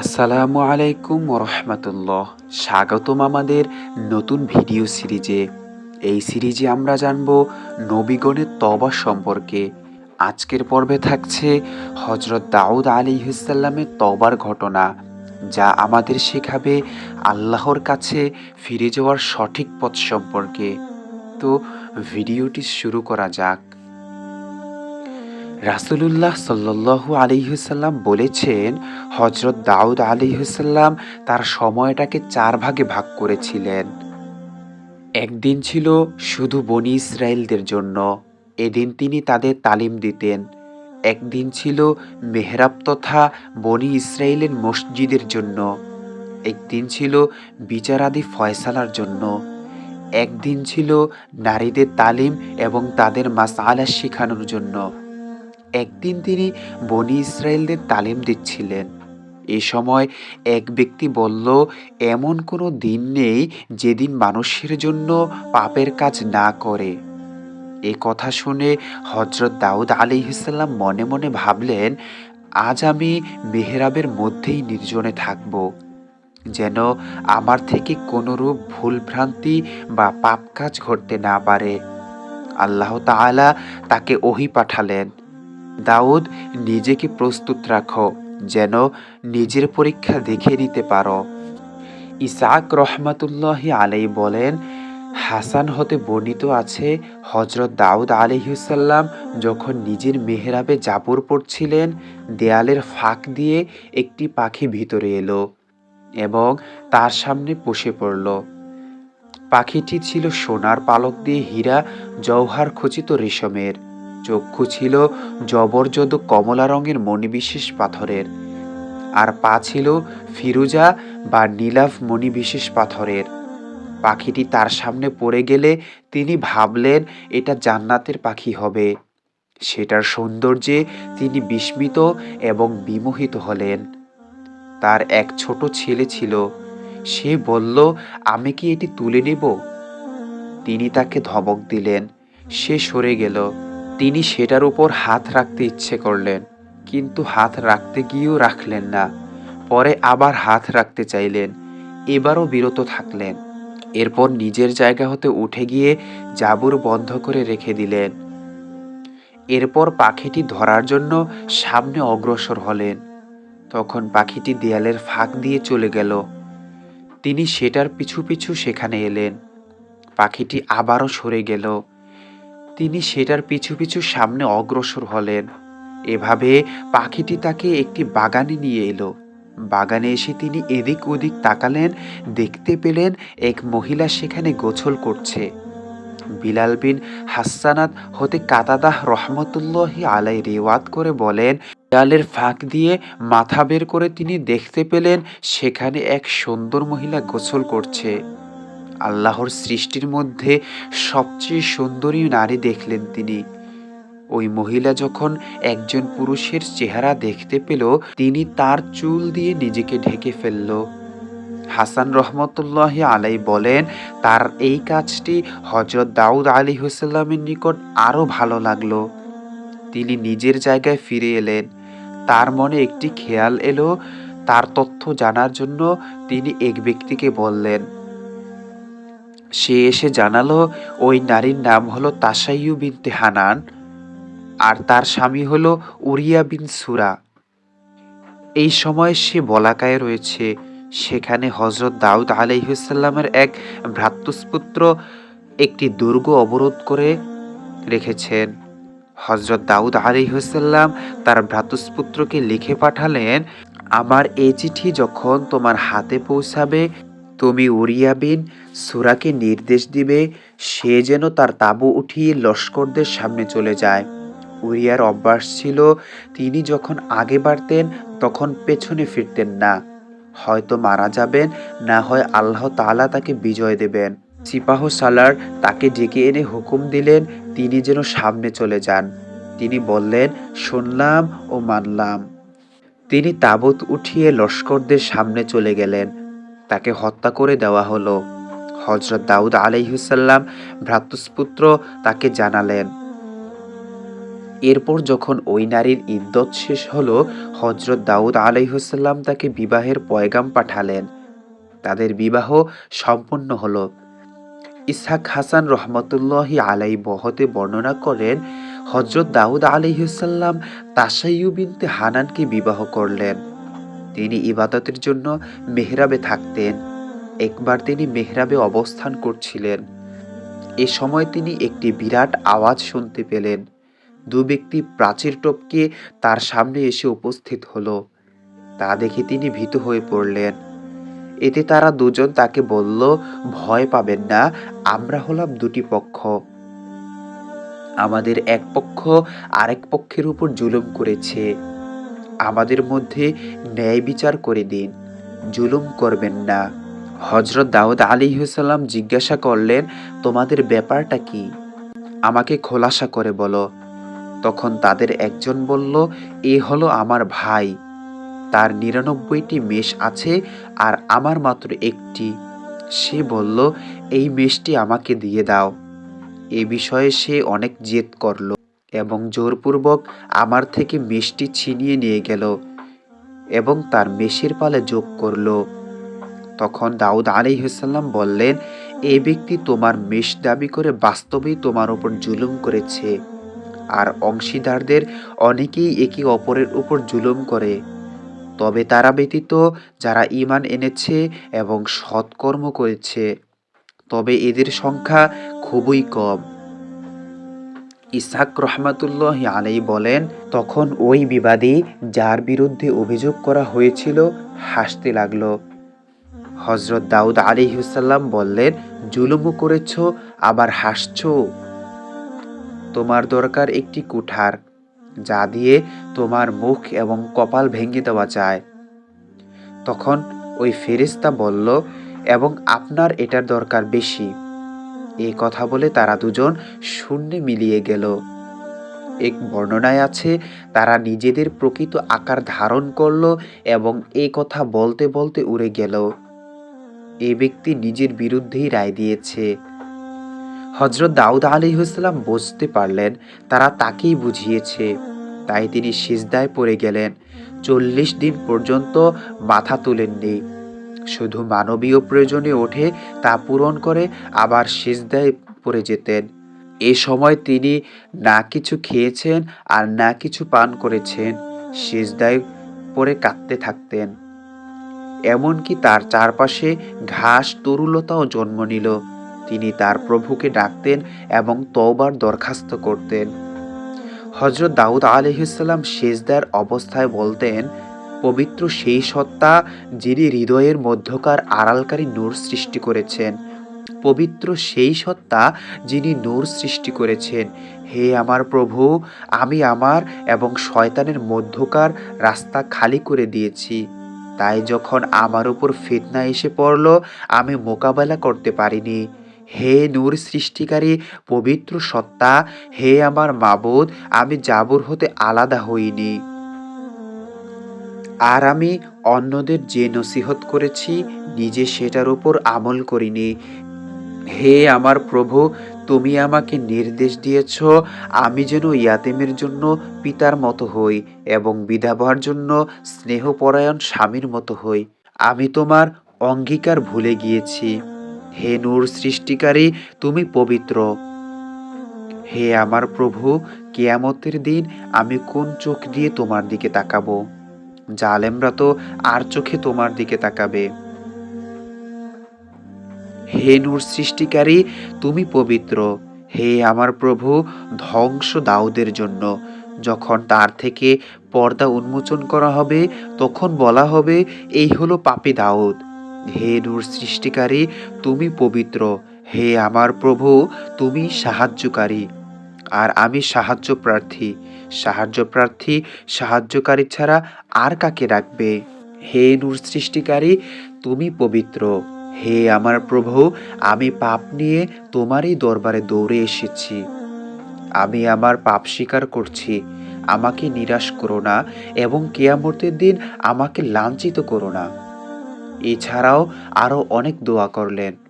আসসালামু আলাইকুম রহমতুল্লাহ স্বাগতম আমাদের নতুন ভিডিও সিরিজে। এই সিরিজে আমরা জানব নবীগণের তবা সম্পর্কে। আজকের পর্বে থাকছে হজরত দাউদ আলী হুসাল্লামের তবার ঘটনা, যা আমাদের শেখাবে আল্লাহর কাছে ফিরে যাওয়ার সঠিক পথ সম্পর্কে। তো ভিডিওটি শুরু করা যাক। রাসুলুল্লাহ সাল্লু আলিহুসাল্লাম বলেছেন হজরত দাউদ আলিহুসাল্লাম তার সময়টাকে চার ভাগে ভাগ করেছিলেন। একদিন ছিল শুধু বনি ইসরায়েলদের জন্য, এদিন তিনি তাদের তালিম দিতেন। একদিন ছিল মেহরাব তথা বনি ইসরায়েলের মসজিদের জন্য। একদিন ছিল বিচারাদি ফয়সালার জন্য। একদিন ছিল নারীদের তালিম এবং তাদের মাসালা শেখানোর জন্য। একদিন তিনি বনি ইসরায়েলদের তালিম দিচ্ছিলেন। এ সময় এক ব্যক্তি বলল, এমন কোনো দিন নেই যেদিন মানুষের জন্য পাপের কাজ না করে। এ কথা শুনে হজরত দাউদ আলী ইসাল্লাম মনে মনে ভাবলেন, আজ আমি মেহরাবের মধ্যেই নির্জনে থাকব। যেন আমার থেকে কোনোরূপ ভুলভ্রান্তি বা পাপ কাজ ঘটতে না পারে। আল্লাহ তাকে ওহি পাঠালেন। দাউদ, নিজেকে প্রস্তুত রাখো, যেন নিজের পরীক্ষা দেখে নিতে পারো। ইসাক রহমাতুল্লাহ আলাই বলেন, হাসান হতে বর্ণিত আছে হজরত দাউদ আলহিসাল্লাম যখন নিজের মেহরাবে জাবর পড়ছিলেন, দেয়ালের ফাঁক দিয়ে একটি পাখি ভিতরে এলো এবং তার সামনে বসে পড়ল। পাখিটি ছিল সোনার পালক দিয়ে হীরা জৌহার খচিত রেশমের। চক্ষু ছিল জবরজদ কমলা রঙের মণিবিশেষ পাথরের। আর পা ছিল ফিরুজা বা নীলাভ মণিবিশেষ পাথরের। পাখিটি তার সামনে পড়ে গেলে তিনি ভাবলেন, এটা জান্নাতের পাখি হবে। সেটার সৌন্দর্যে তিনি বিস্মিত এবং বিমোহিত হলেন। তার এক ছোট ছেলে ছিল। সে বলল, আমি কি এটি তুলে নেব? তিনি তাকে ধমক দিলেন। সে সরে গেল। তিনি সেটার উপর হাত রাখতে ইচ্ছে করলেন, কিন্তু হাত রাখতে গিয়েও রাখলেন না। পরে আবার হাত রাখতে চাইলেন, এবারও বিরত থাকলেন। এরপর নিজের জায়গা হতে উঠে গিয়ে জাবুর বন্ধ করে রেখে দিলেন। এরপর পাখিটি ধরার জন্য সামনে অগ্রসর হলেন। তখন পাখিটি দেয়ালের ফাঁক দিয়ে চলে গেল। তিনি সেটার পিছু পিছু সেখানে এলেন। পাখিটি আবারও সরে গেল। তিনি সেটার পিছু পিছু সামনে অগ্রসর হলেন। এভাবে পাখিটি তাকে একটি বাগানে নিয়ে এলো। বাগানে এসে তিনি এদিক ওদিক তাকালেন, দেখতে পেলেন এক মহিলা সেখানে গোছল করছে। বিলাল বিন হাসানাত হতে কাতাদাহ রহমতুল্লাহি আলাই রেওয়াত করে বলেন, দেয়ালের ফাঁক দিয়ে মাথা বের করে তিনি দেখতে পেলেন সেখানে এক সুন্দর মহিলা গোসল করছে। আল্লাহর সৃষ্টির মধ্যে সবচেয়ে সুন্দরী নারী দেখলেন তিনি। ওই মহিলা যখন একজন পুরুষের চেহারা দেখতে পেল, তিনি তার চুল দিয়ে নিজেকে ঢেকে ফেলল। হাসান রহমতুল্লাহ আলাই বলেন, তার এই কাজটি হজরত দাউদ আলী হুসাল্লামের নিকট আরও ভালো লাগল। তিনি নিজের জায়গায় ফিরে এলেন। তার মনে একটি খেয়াল এলো। তার তথ্য জানার জন্য তিনি এক ব্যক্তিকে বললেন সে এসে জানালো, ওই নারীর নাম হলো তাসাইয়ু বিনতে হানান, আর তার স্বামী হলো উরিয়া বিন সুরা। এই সময় সে বলাকায় রয়েছে। সেখানে হজরত দাউদ আলাইহুসাল্লামের এক ভ্রাতুষ্পুত্র একটি দুর্গ অবরোধ করে রেখেছেন। হজরত দাউদ আলিহুসাল্লাম তার ভ্রাতুষ্পুত্রকে লিখে পাঠালেন, আমার এই চিঠি যখন তোমার হাতে পৌঁছাবে তুমি উরিয়া বিন সুরাকে নির্দেশ দিবে, সে যেন তার তাবু উঠিয়ে লস্করদের সামনে চলে যায়। উরিয়ার অভ্যাস ছিল, তিনি যখন আগে বাড়তেন, তখন পেছনে ফিরতেন না। হয়তো মারা যাবেন, না হয় আল্লাহ তাআলা তাকে বিজয় দেবেন। সিপাহ সালার তাকে ডেকে এনে হুকুম দিলেন, তিনি যেন সামনে চলে যান। তিনি বললেন, শুনলাম ও মানলাম। তিনি তাবুত উঠিয়ে লস্করদের সামনে চলে গেলেন। তাকে হত্যা করে দেওয়া হলো। হজরত দাউদ আলাইহুসাল্লাম ভ্রাতুষ্পুত্র তাকে জানালেন। এরপর যখন ওই নারীর ইদ্যত শেষ হলো হজরত দাউদ আলাইহুসাল্লাম তাকে বিবাহের পয়গাম পাঠালেন। তাদের বিবাহ সম্পন্ন হলো। ইসহাক হাসান রহমতুল্লাহি আলাই বহতে বর্ণনা করেন হজরত দাউদ আলাইহুসাল্লাম তাসাইয়ু বিনতে হানানকে বিবাহ করলেন। তিনি ইবাদতের জন্য মেহরাবে থাকতেন। একবার তিনি মেহরাবে অবস্থান করছিলেন। এ সময় তিনি একটি বিরাট আওয়াজ শুনতে পেলেন। দু ব্যক্তি প্রাচীর টপকে তার সামনে এসে উপস্থিত হলো। তা দেখে তিনি ভীত হয়ে পড়লেন। এতে তারা দুজন তাকে বলল, ভয় পাবেন না, আমরা হলাম দুটি পক্ষ। আমাদের এক পক্ষ আরেক পক্ষের উপর জুলুম করেছে। আমাদের মধ্যে ন্যায় বিচার করে দিন। জুলুম করবেন না। হজরত দাউদ আলী হুসাল্লাম জিজ্ঞাসা করলেন, তোমাদের ব্যাপারটা কি? আমাকে খোলাসা করে বলো। তখন তাদের একজন বলল, এ হলো আমার ভাই। তার নিরানব্বইটি মেষ আছে আর আমার মাত্র একটি। সে বলল, এই মেষটি আমাকে দিয়ে দাও। এ বিষয়ে সে অনেক জেদ করল। এবং জোরপূর্বক আমার থেকে মিষ্টি ছিনিয়ে নিয়ে গেল এবং তার মেষের পালে যোগ করল। তখন দাউদ আলিহাল্লাম বললেন এই ব্যক্তি তোমার মেষ দাবি করে বাস্তবেই তোমার ওপর জুলুম করেছে, আর অংশীদারদের অনেকেই একে অপরের উপর জুলুম করে। তবে তারা ব্যতীত যারা ঈমান এনেছে এবং সৎকর্ম করেছে, তবে এদের সংখ্যা খুবই কম। ইসাক রহমাতুল্লাহ আলাই বলেন, তখন ওই বিবাদী যার বিরুদ্ধে অভিযোগ করা হয়েছিল হাসতে লাগল। হজরত দাউদ আলী হুসাল্লাম বললেন জুলুমও করেছ, আবার হাসছ। তোমার দরকার একটি কুঠার, যা দিয়ে তোমার মুখ এবং কপাল ভেঙে দেওয়া যায়। তখন ওই ফেরিস্তা বলল, এবং আপনার এটার দরকার বেশি। এই কথা বলে তারা দুজন শূন্যে মিলিয়ে গেল। এক বর্ণনায় আছে, তারা নিজেদের প্রকৃত আকার ধারণ করল এবং এই কথা বলতে বলতে উড়ে গেল। এ ব্যক্তি নিজের বিরুদ্ধেই রায় দিয়েছে। হজরত দাউদ আলী হুসলাম বুঝতে পারলেন, তারা তাকেই বুঝিয়েছে। তাই তিনি সিজদায় পড়ে গেলেন। চল্লিশ দিন পর্যন্ত মাথা তুলেননি। শুধু মানবীয় প্রয়োজনে ওঠে তা পূরণ করে আবার সিজদায় পড়ে যেতেন। এ সময় তিনি না কিছু খেয়েছেন আর না কিছু পান করেছেন। সিজদায় পরে কাঁদতে থাকতেন। এমনকি তার চারপাশে ঘাস তরুলতাও জন্ম নিল। তিনি তার প্রভুকে ডাকতেন এবং তওবার দরখাস্ত করতেন। হজরত দাউদ আলহিসাল্লাম শেষদার অবস্থায় বলতেন পবিত্র সেই সত্তা যিনি হৃদয়ের মধ্যকার আড়ালকারী নূর সৃষ্টি করেছেন। পবিত্র সেই সত্তা যিনি নূর সৃষ্টি করেছেন। হে আমার প্রভু, আমি আমার এবং শয়তানের মধ্যকার রাস্তা খালি করে দিয়েছি। তাই যখন আমার উপর ফিতনা এসে পড়ল, আমি মোকাবেলা করতে পারিনি। হে নূর সৃষ্টিকারী পবিত্র সত্তা, হে আমার মাবুদ, আমি জাবর হতে আলাদা হইনি। আর আমি অন্যদের যে নসিহত করেছি, নিজে সেটার উপর আমল করিনি। হে আমার প্রভু, তুমি আমাকে নির্দেশ দিয়েছ, আমি যেন ইয়াতেমের জন্য পিতার মতো হই এবং বিধাবার জন্য স্নেহপরায়ণ স্বামীর মতো হই। আমি তোমার অঙ্গীকার ভুলে গিয়েছি। হে নূর সৃষ্টিকারী, তুমি পবিত্র। হে আমার প্রভু, কেয়ামতের দিন আমি কোন চোখ দিয়ে তোমার দিকে তাকাবো? জালেমরা তো আর চোখে তোমার দিকে তাকাবে। হে নূর সৃষ্টিকারী, তুমি পবিত্র। হে আমার প্রভু, ধ্বংস দাউদের জন্য। যখন তার থেকে পর্দা উন্মোচন করা হবে, তখন বলা হবে, এই হলো পাপি দাউদ। হে নূর সৃষ্টিকারী, তুমি পবিত্র। হে আমার প্রভু, তুমি সাহায্যকারী। আর আমি সাহায্য প্রার্থী। সাহায্য প্রার্থী, সাহায্যকারী ছাড়া আর কাকে রাখবে? হে নূর সৃষ্টিকারী, তুমি পবিত্র। হে আমার প্রভু, আমি পাপ নিয়ে তোমারই দরবারে দৌড়ে এসেছি। আমি আমার পাপ স্বীকার করছি। আমাকে নিরাশ করো না এবং কেয়ামতের দিন আমাকে লাঞ্ছিত করো না। এছাড়াও আরও অনেক দোয়া করলেন।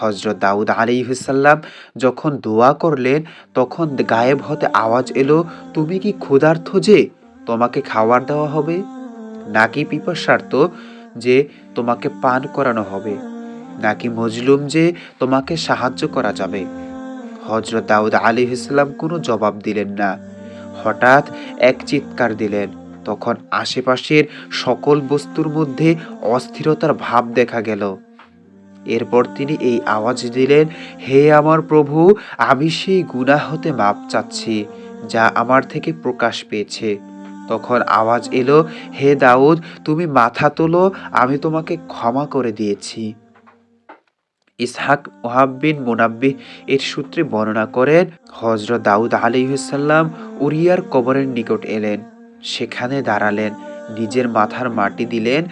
হজরত দাউদ আলিহাল্লাম যখন দোয়া করলেন, তখন গায়েব হতে আওয়াজ এলো, তুমি কি ক্ষুধার্থ যে? তোমাকে খাবার দেওয়া হবে? নাকি পিপাসার্থ যে তোমাকে পান করানো হবে? নাকি মজলুম যে তোমাকে সাহায্য করা যাবে? হজরত দাউদ আলী ইসলাম কোনো জবাব দিলেন না। হঠাৎ এক চিৎকার দিলেন। তখন আশেপাশের সকল বস্তুর মধ্যে অস্থিরতার ভাব দেখা গেল। এরপর তিনি এই আওয়াজ দিলেন, হে আমার প্রভু, আমি সেই গুনাহ হতে মাপ চাচ্ছি, যা আমার থেকে প্রকাশ পেয়েছে। তখন আওয়াজ এলো, হে দাউদ, তুমি মাথা তোলো, আমি তোমাকে ক্ষমা করে দিয়েছি। ইসহাক ওহাব্বিন মোনাব্বি এর সূত্রে বর্ণনা করেন হজরত দাউদ আলিহাল্লাম উরিয়ার কবরের নিকট এলেন। সেখানে দাঁড়ালেন, নিজের মাথার মাটি দিলেন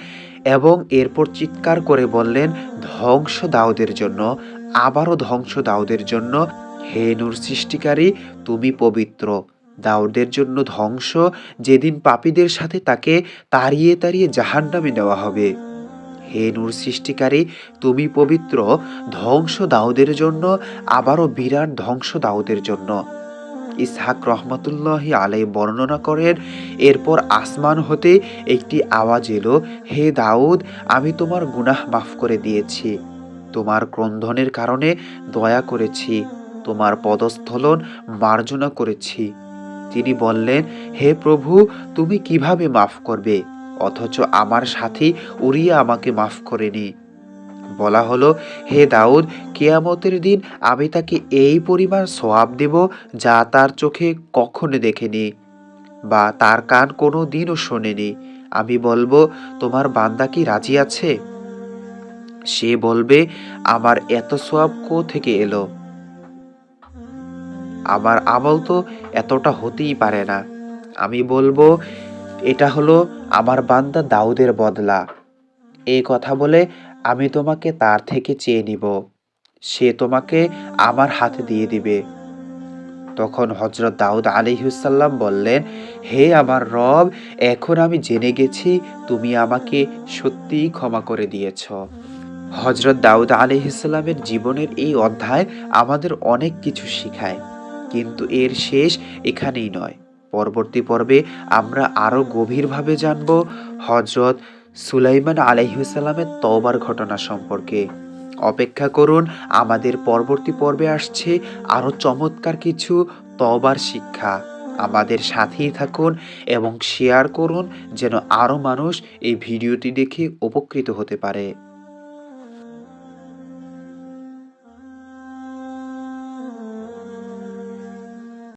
এবং এরপর চিৎকার করে বললেন, ধ্বংস দাউদের জন্য, আবারও ধ্বংস দাউদের জন্য। হে নূর সৃষ্টিকারী, তুমি পবিত্র। দাউদের জন্য ধ্বংস, যেদিন পাপীদের সাথে তাকে তাড়িয়ে তাড়িয়ে জাহান্নামে নেওয়া হবে। হে নূর সৃষ্টিকারী, তুমি পবিত্র। ধ্বংস দাউদের জন্য, আবারও বিরাট ধ্বংস দাউদের জন্য। ইসহাক রহমতুল্লাহি আলাই বর্ণনা করেন, এরপর আসমান হতে একটি আওয়াজ এলো, হে দাউদ, আমি তোমার গুনাহ মাফ করে দিয়েছি। তোমার ক্রন্ধনের কারণে দয়া করেছি, তোমার পদস্থলন মার্জনা করেছি। তিনি বললেন, হে প্রভু, তুমি কীভাবে মাফ করবে? অথচ আমার সাথী উড়িয়ে আমাকে মাফ করেনি। বলা হলো, হে দাউদ, কেয়ামতের দিন আমি তাকে এই পরিমাণ সোয়াব দেব যা তার চোখে কখনো দেখেনি বা তার কান কোনো দিনও শোনেনি। আমি বলব, তোমার বান্দা কি রাজি আছে? সে বলবে, আমার এত সোয়াব কো থেকে এলো? আমার আমল তো এতটা হতেই পারে না। আমি বলব, এটা হলো আমার বান্দা দাউদের বদলা। এই কথা বলে আমি তোমাকে তার থেকে চেয়ে নিব। সে তোমাকে আমার হাতে দিয়ে দিবে। তখন হজরত দাউদ আলিহুসাল্লাম বললেন, হে আমার রব, এখন আমি জেনে গেছি তুমি আমাকে সত্যিই ক্ষমা করে দিয়েছ। হজরত দাউদ আলিহিসাল্লামের জীবনের এই অধ্যায় আমাদের অনেক কিছু শিখায়, কিন্তু এর শেষ এখানেই নয়। পরবর্তী পর্বে আমরা আরও গভীরভাবে জানব হজরত সুলাইমান আলাইহুসালামের তওবার ঘটনা সম্পর্কে। অপেক্ষা করুন, আমাদের পরবর্তী পর্বে আসছে আরও চমৎকার কিছু তওবার শিক্ষা। আমাদের সাথেই থাকুন এবং শেয়ার করুন, যেন আরও মানুষ এই ভিডিওটি দেখে উপকৃত হতে পারে।